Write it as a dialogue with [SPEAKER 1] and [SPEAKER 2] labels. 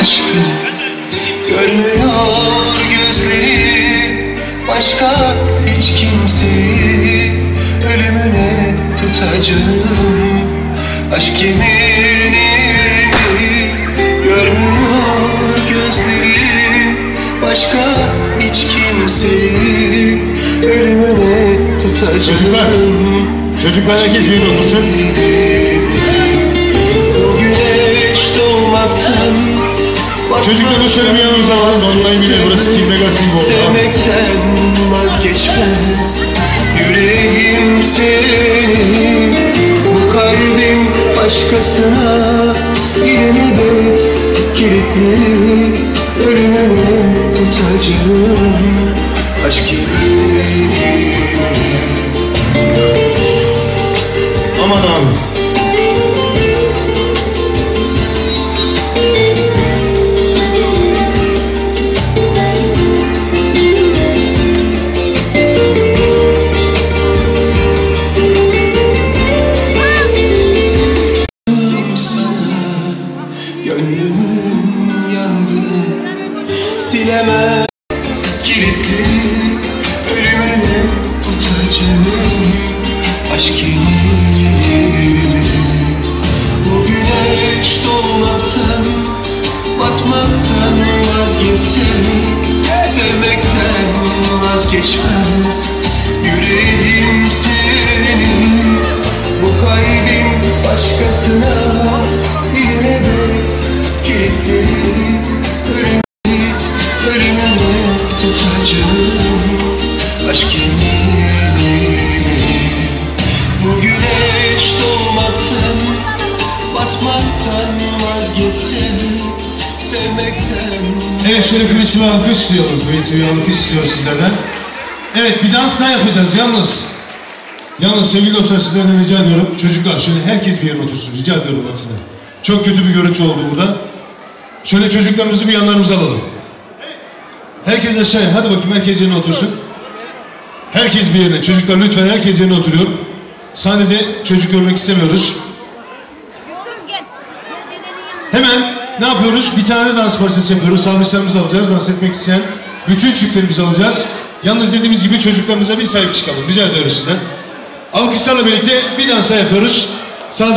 [SPEAKER 1] aşkı Görmüyor gözleri. Başka hiç kimseyi Ölümüne tutacağım. Aşk yemini Görmüyor gözleri. Başka hiç kimseyi Ölümüne tutacağım.
[SPEAKER 2] Çocuklar, çocuklar herkes yerine otursun.
[SPEAKER 1] Bu güneş doğmaktan
[SPEAKER 2] Çocukları şöyle bir yanımıza alalım. Vallahi billahi burası kindergarten oldu. ha.
[SPEAKER 1] Sevmekten vazgeçmez Yüreğim senin Bu kalbim başkasına Yeni bet kilitli Ölümüne tutacağım Aşk yeri
[SPEAKER 2] Aman abi.
[SPEAKER 1] Silemez kilitli Ölümüne tutacağım? Aşk yeri Bu güneş doğmaktan Batmaktan vazgeçsek Sevmekten vazgeçmez. Yüreğim senin Bu kalbim başkasına Yine bet kilitli
[SPEAKER 2] Evet şöyle Kılıç'ı alkış diyorum. Kılıç'ı bir alkış diyor sizlerden. Evet bir dans daha yapacağız yalnız. Yalnız sevgili dostlar sizlerden rica ediyorum. Çocuklar şöyle herkes bir yere otursun. Rica ediyorum bak size. Çok kötü bir görüntü oldu burada. Şöyle çocuklarımızı bir yanlarımıza alalım. Herkes aşağıya. Hadi bakayım herkes yerine otursun. Herkes bir yerine. Çocuklar lütfen herkes yerine oturuyor. Sahnede çocuk görmek istemiyoruz. Hemen ne yapıyoruz? Bir tane dans parçası yapıyoruz. Sağlıklarımızı alacağız. Dans etmek isteyen bütün çiftlerimizi alacağız. Yalnız dediğimiz gibi çocuklarımıza bir sahip çıkalım. Rica ediyoruz sizden. Alkışlarla birlikte bir dans daha yapıyoruz. Sağ